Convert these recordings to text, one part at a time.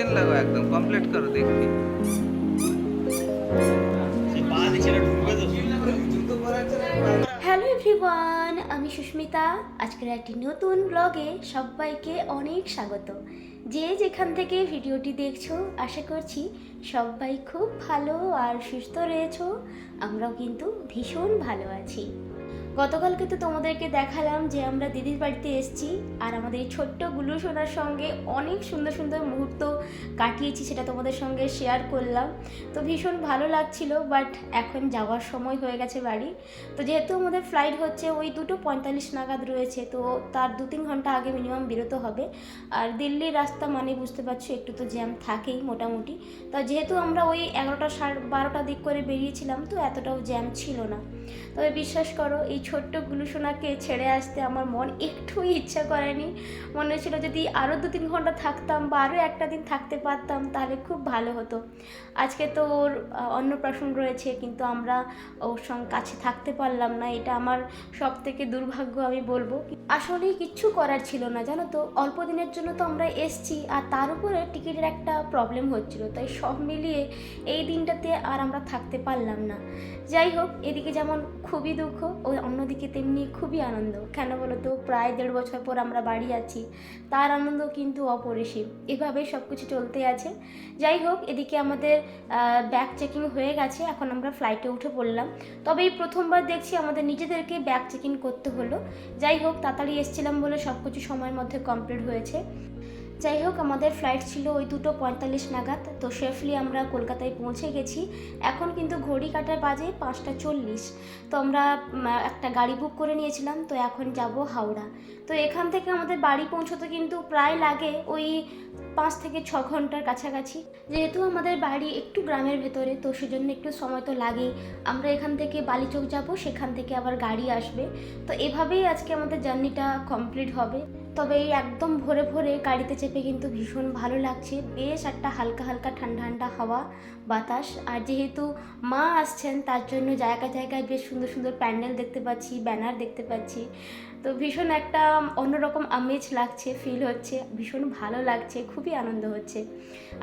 Chain লাগাও একদম complete করো দেখি হ্যালো এভরিওয়ান আমি সুস্মিতা। আজকের একটি নতুন ব্লগে সবাইকে অনেক স্বাগত। যে যেখান থেকে ভিডিওটি দেখছ, আশা করছি সবাই খুব ভালো আর সুস্থ রয়েছো। আমরাও কিন্তু ভীষণ ভালো আছি। গতকালকে তো তোমাদেরকে দেখালাম যে আমরা দিদির বাড়িতে এসেছি আর আমাদের এই ছোট্ট গুলু সোনার সঙ্গে অনেক সুন্দর সুন্দর মুহূর্ত কাটিয়েছি, সেটা তোমাদের সঙ্গে শেয়ার করলাম। তো ভীষণ ভালো লাগছিল বাট এখন যাওয়ার সময় হয়ে গেছে বাড়ি। তো যেহেতু আমাদের ফ্লাইট হচ্ছে, ওই দুটো পঁয়তাল্লিশ নাগাদ রয়েছে, তো তার দু তিন ঘণ্টা আগে মিনিমাম বেরোতে হবে। আর দিল্লির রাস্তা মানে বুঝতে পারছ, একটু তো জ্যাম থাকেই মোটামুটি। তা যেহেতু আমরা ওই এগারোটা সাড়ে বারোটা দিক করে বেরিয়েছিলাম, তো এতটাও জ্যাম ছিল না। তবে বিশ্বাস করো, এই ছোট্ট গুলুসোনাকে ছেড়ে আসতে আমার মন একটুই ইচ্ছা করেনি। মনে হচ্ছিল যদি আরও দু তিন ঘণ্টা থাকতাম বা আরও একটা দিন থাকতে পারতাম, তাহলে খুব ভালো হতো। আজকে তো ওর অন্নপ্রাশন রয়েছে, কিন্তু আমরা ওর সঙ্গে কাছে থাকতে পারলাম না, এটা আমার সব থেকে দুর্ভাগ্য আমি বলব। আসলেই কিচ্ছু করার ছিল না, জানো তো? অল্প দিনের জন্য তো আমরা এসছি, আর তার উপরে টিকিটের একটা প্রবলেম হচ্ছিল, তাই সব মিলিয়ে এই দিনটাতে আর আমরা থাকতে পারলাম না। যাই হোক, এদিকে যেমন খুবই দুঃখ ওই অন্যদিকে তেমনি খুবই আনন্দ। কেন বলো তো প্রায় দেড় বছর পর আমরা বাড়ি আছি, তার আনন্দ কিন্তু অপরিসীম। এভাবেই সব কিছু চলতে আছে। যাই হোক, এদিকে আমাদের ব্যাগ চেকিং হয়ে গেছে, এখন আমরা ফ্লাইটে উঠে পড়লাম। তবে এই প্রথমবার দেখছি আমাদের নিজেদেরকে ব্যাগ চেকিং করতে হলো। যাই হোক, তাড়াতাড়ি এসছিলাম বলে সব কিছু সময়ের মধ্যে কমপ্লিট হয়েছে। যাই হোক আমাদের ফ্লাইট ছিল ওই দুটো পঁয়তাল্লিশ নাগাদ। তো সেফলি আমরা কলকাতায় পৌঁছে গেছি। এখন কিন্তু ঘড়ি কাটার বাজে পাঁচটা চল্লিশ। তো আমরা একটা গাড়ি বুক করে নিয়েছিলাম। তো এখন যাব হাওড়া। তো এখান থেকে আমাদের বাড়ি পৌঁছতে কিন্তু প্রায় লাগে ওই পাঁচ থেকে ছ ঘণ্টার কাছাকাছি। যেহেতু আমাদের বাড়ি একটু গ্রামের ভেতরে, তো সেজন্য একটু সময় তো লাগেই। আমরা এখান থেকে বালিচক যাব, সেখান থেকে আবার গাড়ি আসবে। তো এভাবেই আজকে আমাদের জার্নিটা কমপ্লিট হবে। তবে এই একদম ভোরে ভোরে গাড়িতে চেপে কিন্তু ভীষণ ভালো লাগছে। বেশ একটা হালকা হালকা ঠান্ডা ঠান্ডা হাওয়া, বাতাস। আর যেহেতু মা আসছেন, তার জন্য জায়গায় জায়গায় বেশ সুন্দর সুন্দর প্যান্ডেল দেখতে পাচ্ছি, ব্যানার দেখতে পাচ্ছি। তো ভীষণ একটা অন্যরকম আমেজ লাগছে ফিল হচ্ছে। ভীষণ ভালো লাগছে, খুবই আনন্দ হচ্ছে।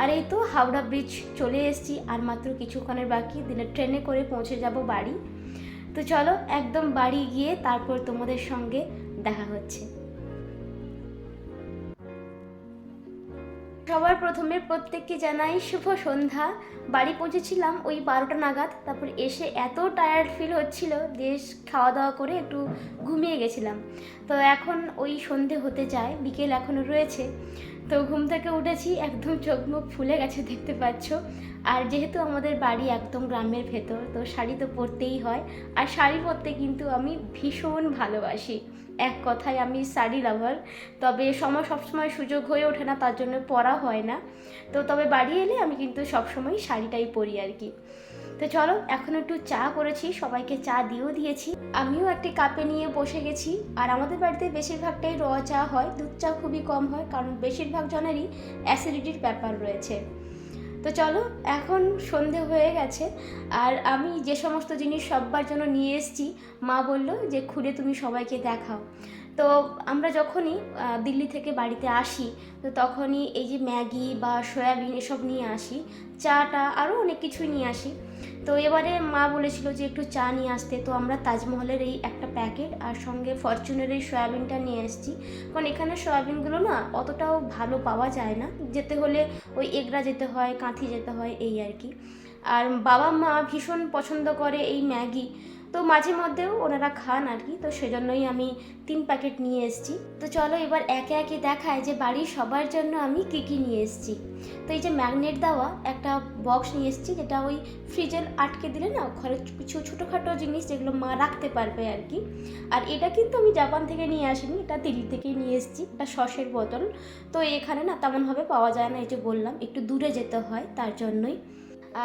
আর এই তো হাওড়া ব্রিজ চলে এসেছি, আর মাত্র কিছুক্ষণের বাকি দিলে ট্রেনে করে পৌঁছে যাব বাড়ি। তো চলো একদম বাড়ি গিয়ে তারপর তোমাদের সঙ্গে দেখা হচ্ছে। সবার প্রথমে প্রত্যেককে জানাই শুভ সন্ধ্যা। বাড়ি পৌঁছেছিলাম ওই বারোটা নাগাদ। তারপর এসে এত টায়ার্ড ফিল হচ্ছিল, বেশ খাওয়া দাওয়া করে একটু ঘুমিয়ে গেছিলাম। তো এখন ওই সন্ধে হতে যায়, বিকেল এখনও রয়েছে। তো ঘুম থেকে উঠেছি, একদম চোখ মুখ ফুলে গেছে দেখতে পাচ্ছ। আর যেহেতু আমাদের বাড়ি একদম গ্রামের ভেতর, তো শাড়ি তো পরতেই হয়। আর শাড়ি পরতে কিন্তু আমি ভীষণ ভালোবাসি। এক কথায় আমি শাড়ি লাভার তবে সময় সবসময় সুযোগ হয়ে ওঠে না, তার জন্য পরা হয় না। তো তবে বাড়ি এলে আমি কিন্তু সবসময় শাড়িটাই পরি আর কি। তো চলো, এখন একটু চা করেছি, সবাইকে চা দিয়েও দিয়েছি। আমিও একটি কাপে নিয়ে বসে গেছি, আর আমাদের বাড়িতে বেশিরভাগটাই র চা হয়, দুধ চা খুবই কম হয়, কারণ বেশিরভাগ জনেরই অ্যাসিডিটির ব্যাপার রয়েছে। তো চলো, এখন সন্ধে হয়ে গেছে। আর আমি যে সমস্ত জিনিস সববার জন্য নিয়ে এসেছি, মা বলল যে খুলে তুমি সবাইকে দেখাও। তো আমরা যখনই দিল্লি থেকে বাড়িতে আসি, তো তখনই এই যে ম্যাগি বা সয়াবিন এসব নিয়ে আসি, চাটা আরও অনেক কিছুই নিয়ে আসি। তো এবারে মা বলেছিল যে একটু চা নিয়ে আসতে। তো আমরা তাজমহলের এই একটা প্যাকেট আর সঙ্গে ফরচুনের এই সয়াবিনটা নিয়ে এসেছি। কারণ এখানে সয়াবিনগুলো না অতটাও ভালো পাওয়া যায় না। যেতে হলে ওই এগরা যেতে হয়, কাঁথি যেতে হয়, এই আর কি। আর বাবা মা ভীষণ পছন্দ করে এই ম্যাগি। তো মাঝে মধ্যেও ওনারা খান আর কি, তো সেজন্যই আমি তিন প্যাকেট নিয়ে এসেছি। তো চলো এবার একে একে দেখায় যে বাড়ির সবার জন্য আমি কী কী নিয়ে এসেছি। তো এই যে ম্যাগনেট দেওয়া একটা বক্স নিয়ে এসেছি, যেটা ওই ফ্রিজের আটকে দিলে না ঘরে কিছু ছোটোখাটো জিনিস যেগুলো মা রাখতে পারবে আর কি। আর এটা কিন্তু আমি জাপান থেকে নিয়ে আসিনি, এটা দিল্লি থেকেই নিয়ে এসেছি, এটা সসের বোতল। তো এখানে না তেমনভাবে পাওয়া যায় না, এই যে বললাম, একটু দূরে যেতে হয় তার জন্যই।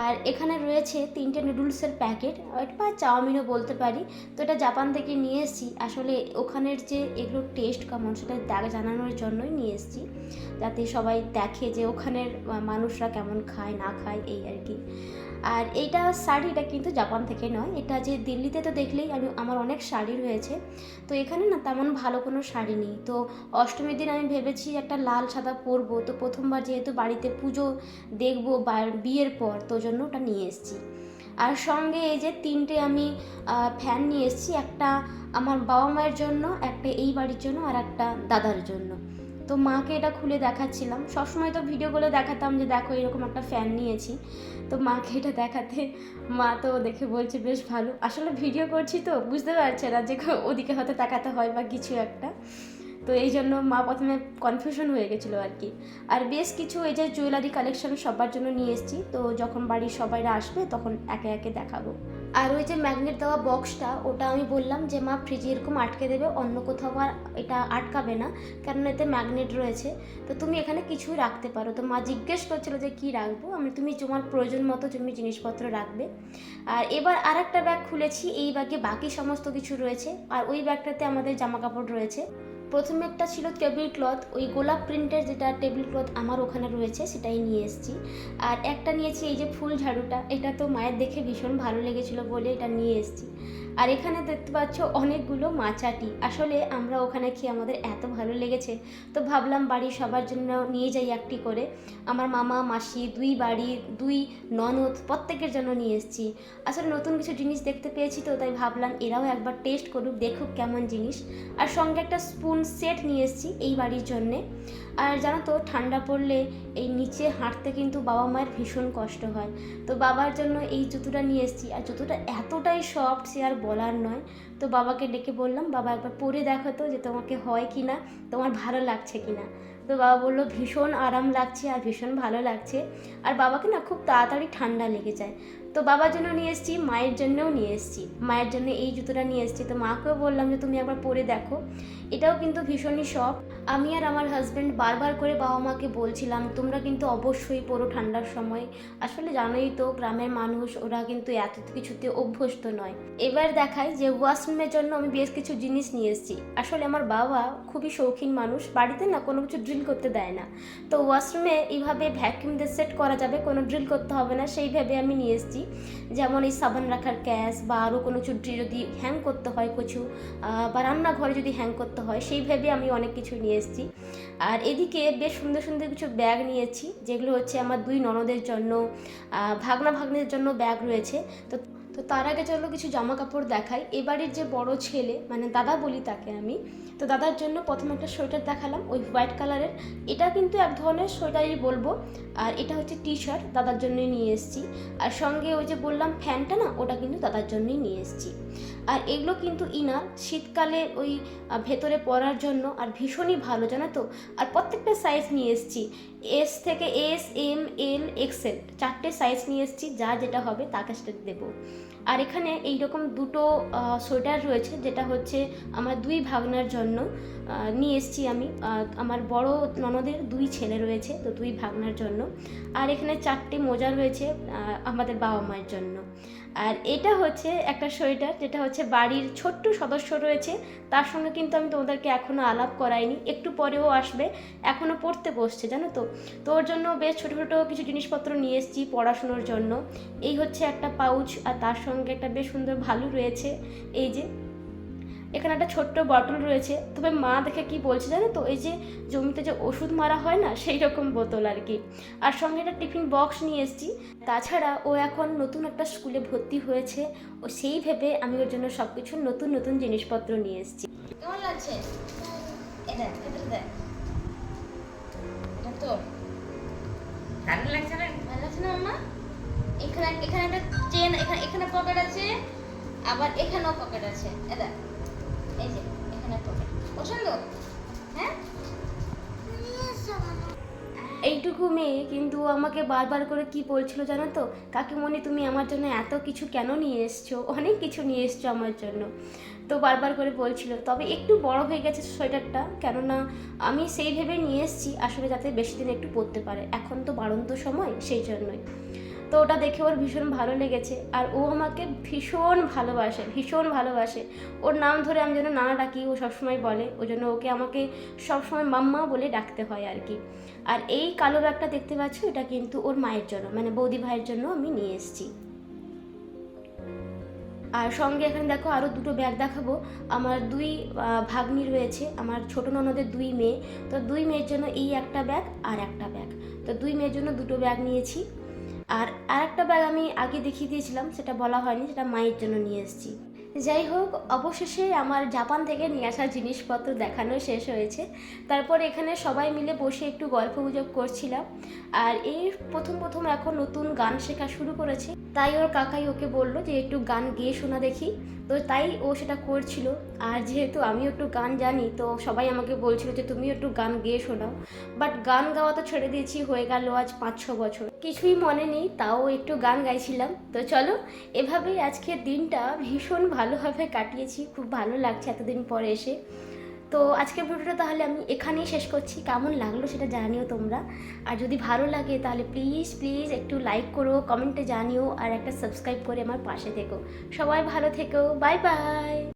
আর এখানে রয়েছে তিনটে নুডলসের প্যাকেট বা চাউমিনও বলতে পারি। তো এটা জাপান থেকে নিয়ে এসেছি। আসলে ওখানের যে এগুলোর টেস্ট কেমন সেটা দেখ, জানানোর জন্যই নিয়ে এসেছি। যাতে সবাই দেখে যে ওখানের মানুষরা কেমন খায়, না খায়, এই আর কি। আর এইটা শাড়িটা কিন্তু জাপান থেকে নয়, এটা যে দিল্লিতে তো দেখলেই আমি, আমার অনেক শাড়ি রয়েছে। তো এখানে না তেমন ভালো কোনো শাড়ি নেই। তো অষ্টমীর দিন আমি ভেবেছি একটা লাল সাদা পরবো, তো প্রথমবার যেহেতু বাড়িতে পুজো দেখব বিয়ের পর, তো জন্য ওটা নিয়ে এসেছি। আর সঙ্গে এই যে তিনটে আমি ফ্যান নিয়ে এসেছি, একটা আমার বাবা মায়ের জন্য, একটা এই বাড়ির জন্য, আর একটা দাদার জন্য। তো মাকে এটা খুলে দেখাচ্ছিলাম। সবসময় তো ভিডিও করে দেখাতাম যে দেখো এরকম একটা ফ্যান নিয়েছি। তো মাকে এটা দেখাতে মা তো দেখে বলছে, বেশ ভালো। আসলে ভিডিও করছি তো, বুঝতে পারছে না যে ওদিকে হয়তো তাকাতে হয় বা কিছু একটা। তো এই জন্য মা প্রথমে কনফিউশন হয়ে গেছিল আর কি। আর বেশ কিছু এই যে জুয়েলারি কালেকশন সবার জন্য নিয়ে এসেছি। তো যখন বাড়ির সবাইরা আসবে তখন একে একে দেখাবো। আর ওই যে ম্যাগনেট দেওয়া বক্সটা ওটা আমি বললাম যে, মা ফ্রিজে এরকম আটকে দেবে, অন্য কোথাও আর এটা আটকাবে না কারণ এতে ম্যাগনেট রয়েছে। তো তুমি এখানে কিছু রাখতে পারো। তো মা জিজ্ঞেস করছিল যে, কি রাখব? আমি, তুমি তোমার প্রয়োজন মতো তুমি জিনিসপত্র রাখবে। আর এবার আর একটা ব্যাগ খুলেছি, এই ব্যাগে বাকি সমস্ত কিছু রয়েছে। আর ওই ব্যাগটাতে আমাদের জামা কাপড় রয়েছে। প্রথমে একটা ছিল টেবিল ক্লথ ওই গোলাপ প্রিন্টের যেটা টেবিল ক্লথ আমার ওখানে রয়েছে, সেটাই নিয়ে এসেছি। আর একটা নিয়েছি এই যে ফুল ঝাড়ুটা, এটা তো মায়ের দেখে ভীষণ ভালো লেগেছিল বলে এটা নিয়ে এসেছি। আর এখানে দেখতে পাচ্ছ অনেকগুলো মাচাটি। আসলে আমরা ওখানে খেয়ে আমাদের এত ভালো লেগেছে। তো ভাবলাম বাড়ির সবার জন্য নিয়ে যাই একটি করে। আমার মামা, মাসি, দুই বাড়ি, দুই ননদ প্রত্যেকের জন্য নিয়ে এসেছি। আসলে নতুন কিছু জিনিস দেখতে পেয়েছি তো, তাই ভাবলাম এরাও একবার টেস্ট করুক, দেখুক কেমন জিনিস। আর সঙ্গে একটা স্পুন সেট নিয়ে এসেছি এই বাড়ির জন্যে। আর জানো তো, ঠান্ডা পড়লে এই নিচে হাঁটতে কিন্তু বাবা মায়ের ভীষণ কষ্ট হয়। তো বাবার জন্য এই জুতোটা নিয়ে এসেছি। আর জুতোটা এতটাই সফট সে আর বলার নয়। তো বাবাকে ডেকে বললাম, বাবা, একবার পরে দেখো তো যে তোমাকে হয় কি না, তোমার ভালো লাগছে কি না? তো বাবা বলল, ভীষণ আরাম লাগছে আর ভীষণ ভালো লাগছে। আর বাবাকে না খুব তাড়াতাড়ি ঠান্ডা লেগে যায়। তো বাবার জন্য নিয়ে এসেছি, মায়ের জন্যও নিয়ে এসেছি। মায়ের জন্য এই জুতোটা নিয়ে এসেছি। তো মাকেও বললাম যে, তুমি একবার পরে দেখো। এটাও কিন্তু ভীষণই শখ। আমি আর আমার হাজব্যান্ড বারবার করে বাবা মাকে বলছিলাম, তোমরা কিন্তু অবশ্যই পড়ো ঠান্ডার সময়। আসলে জানোই তো, গ্রামের মানুষ, ওরা কিন্তু এত কিছুতে অভ্যস্ত নয়। এবার দেখায় যে ওয়াশরুমের জন্য আমি বেশ কিছু জিনিস নিয়ে এসেছি। আসলে আমার বাবা খুবই শৌখিন মানুষ, বাড়িতে না কোনো কিছু ড্রিল করতে দেয় না। তো ওয়াশরুমে এইভাবে ভ্যাকিউম দিয়ে সেট করা যাবে, কোনো ড্রিল করতে হবে না সেইভাবে আমি নিয়ে এসেছি। যেমন এই সাবান রাখার ক্যাশ বা আরও কোনো কিছু ড্রিল যদি হ্যাং করতে হয়, কিছু বা রান্নাঘরে যদি হ্যাং করতে হয় সেইভাবে আমি অনেক কিছু নিয়ে এসেছি। আর এদিকে বেশ সুন্দর সুন্দর কিছু ব্যাগ নিয়েছি, যেগুলো হচ্ছে আমার দুই ননদের জন্য ভাগনা ভাগ্নের জন্য ব্যাগ রয়েছে। তো তো তার আগে চলো কিছু জামা কাপড় দেখাই এবারের যে বড় ছেলে মানে দাদা বলি তাকে আমি, তো দাদার জন্য প্রথমে একটা সোয়েটার দেখালাম, ওই হোয়াইট কালারের। এটা কিন্তু এক ধরনের সোয়েটারই বলব, আর এটা হচ্ছে টি শার্ট দাদার জন্যই নিয়ে এসেছি। আর সঙ্গে ওই যে বললাম ফ্যানটা না, ওটা কিন্তু দাদার জন্যই নিয়ে এসেছি। আর এগুলো কিন্তু ইনার শীতকালে ওই ভেতরে পরার জন্য আর ভীষণই ভালো, জানো তো? আর প্রত্যেকটা সাইজ নিয়ে এসেছি। এস থেকে এস এম এল এক্সেল চারটে সাইজ নিয়ে এসেছি, যা যেটা হবে তাকে সেটা দেবো। আর এখানে এইরকম দুটো সোয়েটার রয়েছে, যেটা হচ্ছে আমার দুই ভাগনার জন্য নিয়ে এসেছি আমি। আমার বড় ননদের দুই ছেলে রয়েছে, তো দুই ভাগনার জন্য। আর এখানে চারটে মোজা রয়েছে আমাদের বাবা মায়ের জন্য। আর এটা হচ্ছে একটা সোয়েটার, যেটা হচ্ছে বাড়ির ছোট্ট সদস্য রয়েছে। তার সঙ্গে কিন্তু আমি তোমাদেরকে এখনও আলাপ করাইনি। একটু পরেও আসবে। এখনও পড়তে বসছে, জানো তো? তো ওর জন্য বেশ ছোটো ছোটো কিছু জিনিসপত্র নিয়ে এসেছি পড়াশুনোর জন্য। এই হচ্ছে একটা পাউচ আর তার সঙ্গে একটা বেশ সুন্দর ভালু রয়েছে। এই যে এখানে একটা ছোট্ট বটল রয়েছে। তবে মা দেখে কি বলছে জানো তো? এই যে জমিতে যে ওষুধ মারা হয় না সেই রকম বোতল আর কি। আর সঙ্গে একটা টিফিন বক্স নিয়ে এসেছি। তাছাড়া ও এখন নতুন একটা স্কুলে ভর্তি হয়েছে। ও সেই ভেবে আমি ওর জন্য সব কিছু নতুন নতুন জিনিসপত্র নিয়ে এসেছি। কেমন লাগছে? এটা এটা তো। দারুণ লাগছে না? ভালো লাগছে না মামা এখানে এখানে একটা চেন এখানে এখানে পকেট আছে আবার এখানেও পকেট আছে। এটা হ্যাঁ? এইটুকু মেয়ে কিন্তু আমাকে বারবার করে কি বলছিল জানো তো? কাকিমণি, তুমি আমার জন্য এত কিছু কেন নিয়ে এসছো? অনেক কিছু নিয়ে এসছো আমার জন্য। তো বারবার করে বলছিল। তবে একটু বড় হয়ে গেছে সোয়েটারটা, কেননা আমি সেই ভেবে নিয়ে এসেছি আসলে যাতে বেশি দিন একটু পরতে পারে। এখন তো বাড়ন্ত সময়, সেই জন্যই। তো ওটা দেখে ওর ভীষণ ভালো লেগেছে। আর ও আমাকে ভীষণ ভালোবাসে ভীষণ ভালোবাসে। ওর নাম ধরে আমি যেন না ডাকি, ও সবসময় বলে। ওই জন্য ওকে আমাকে সবসময় মাম্মা বলে ডাকতে হয় আর কি। আর এই কালো ব্যাগটা দেখতে পাচ্ছ, এটা কিন্তু ওর মায়ের জন্য মানে বৌদি ভাইয়ের জন্য আমি নিয়ে এসেছি। আর সঙ্গে এখানে দেখো আরও দুটো ব্যাগ দেখাবো। আমার দুই ভাগ্নি রয়েছে, আমার ছোটো ননদের দুই মেয়ে। তো দুই মেয়ের জন্য এই একটা ব্যাগ আর একটা ব্যাগ। তো দুই মেয়ের জন্য দুটো ব্যাগ নিয়েছি। আর আরেকটা ব্যাগ আমি আগে দেখিয়ে দিয়েছিলাম, সেটা বলা হয়নি, সেটা মায়ের জন্য নিয়ে এসেছি। যাই হোক, অবশেষে আমার জাপান থেকে নিয়ে আসা জিনিসপত্র দেখানো শেষ হয়েছে। তারপর এখানে সবাই মিলে বসে একটু গল্প গুজব করছিলাম। আর এই প্রথম প্রথম এখন নতুন গান শেখা শুরু করেছে। তাই ওর কাকাই ওকে বলল যে একটু গান গেয়ে শোনা দেখি। তো তাই ও সেটা করছিল। আর যেহেতু আমিও একটু গান জানি, তো সবাই আমাকে বলছিল যে তুমি একটু গান গেয়ে শোনাও। বাট গান গাওয়া তো ছেড়ে দিয়েছি, হয়ে গেল আজ পাঁচ ছ বছর। কিছুই মনে নেই, তাও একটু গান গাইছিলাম। তো চলো, এভাবেই আজকের দিনটা ভীষণ ভালোভাবে কাটিয়েছি। খুব ভালো লাগছে এতদিন পরে এসে। তো আজকের ভিডিওটা তাহলে আমি এখানেই শেষ করছি। কেমন লাগল সেটা জানিও তোমরা। আর যদি ভালো লাগে তাহলে প্লিজ প্লিজ একটু লাইক করো কমেন্টে জানিও, আর একটা সাবস্ক্রাইব করে আমার পাশে থেকো। সবাই ভালো থেকো। Bye bye